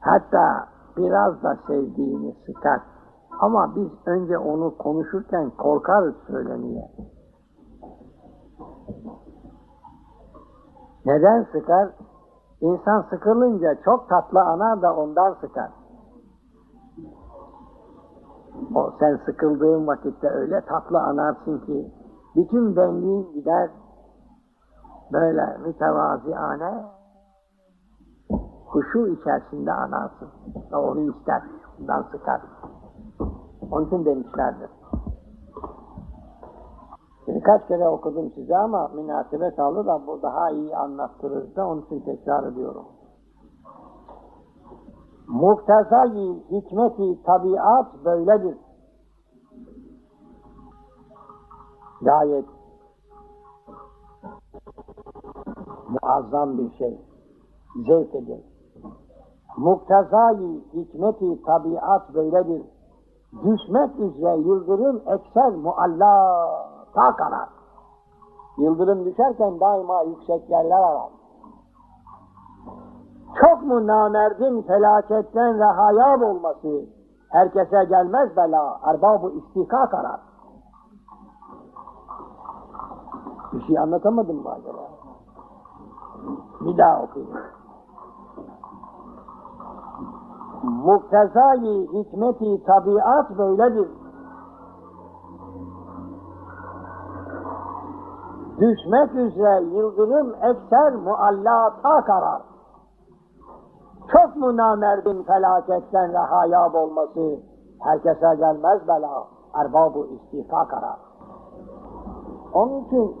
Hatta biraz da sevdiğini sıkar. Ama biz önce onu konuşurken korkarız söylemeye. Neden sıkar? İnsan sıkılınca çok tatlı anar da ondan sıkar. O sen sıkıldığın vakitte öyle tatlı anarsın ki bütün benliğin gider böyle mütevaziane huşu içerisinde anarsın. O onu ister, ondan sıkar. Onun için demişlerdir. Şimdi kaç kere okudum size ama münasebet aldı da bu daha iyi anlattırır da onun için tekrar ediyorum. Muktezai hikmeti tabiat böyledir. Gayet muazzam bir şey. Zevk edin. Muktezai hikmeti tabiat böyledir. Düşmek üzere yıldırım ekser mualla ta kanar. Yıldırım düşerken daima yüksek yerler arar. Çok mu namerdin felaketten rehayab olması, herkese gelmez bela, erbab-ı istikak arar. Bir şey anlatamadım mı acaba? Bir daha okuyayım. Muktezai hikmeti tabiat böyledir. Düşmek üzere yıldırım ekser muallata karar. Çok mu namerdin felaketten rehayab olması, herkese gelmez bela, erbab-ı istifa karar. Onun için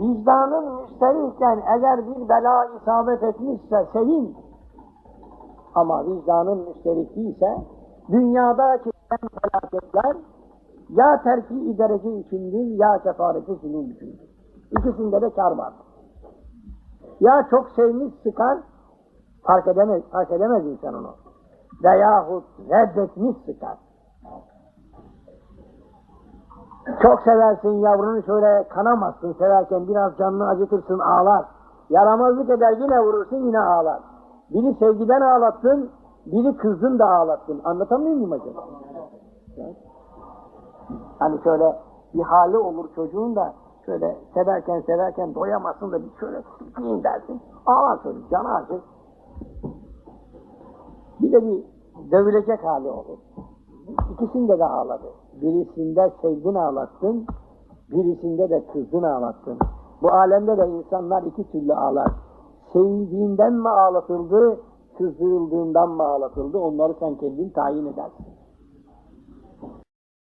vicdanın müsterihken eğer bir bela isabet etmişse sevin. Ama vicdanın müsterih değilse dünyadaki felaketler ya terki derece içindir ya kefareti zulüm içindir. İkisinde de kar var. Ya çok sevmiş sıkar, fark edemez, fark edemez insan onu. Veyahut reddetmiş sıkar. Çok seversin yavrunu şöyle kanamazsın severken biraz canını acıtırsın ağlar. Yaramazlık eder yine vurursun yine ağlar. Biri sevgiden ağlattın, biri kızdın da ağlattın. Anlatamıyor muyum acaba? Hani şöyle bir hali olur çocuğun da şöyle severken severken doyamazsın da bir şöyle sıkayım dersin. Ağlar çocuk, canı acır. Bir de bir dövülecek hali olur. İkisinde de ağladı. Birisinde sevdin ağlattın, birisinde de kızdın ağlattın. Bu alemde de insanlar iki türlü ağlar. Sevdiğinden mi ağlatıldı, kızdırıldığından mı ağlatıldı onları sen kendin tayin edersin.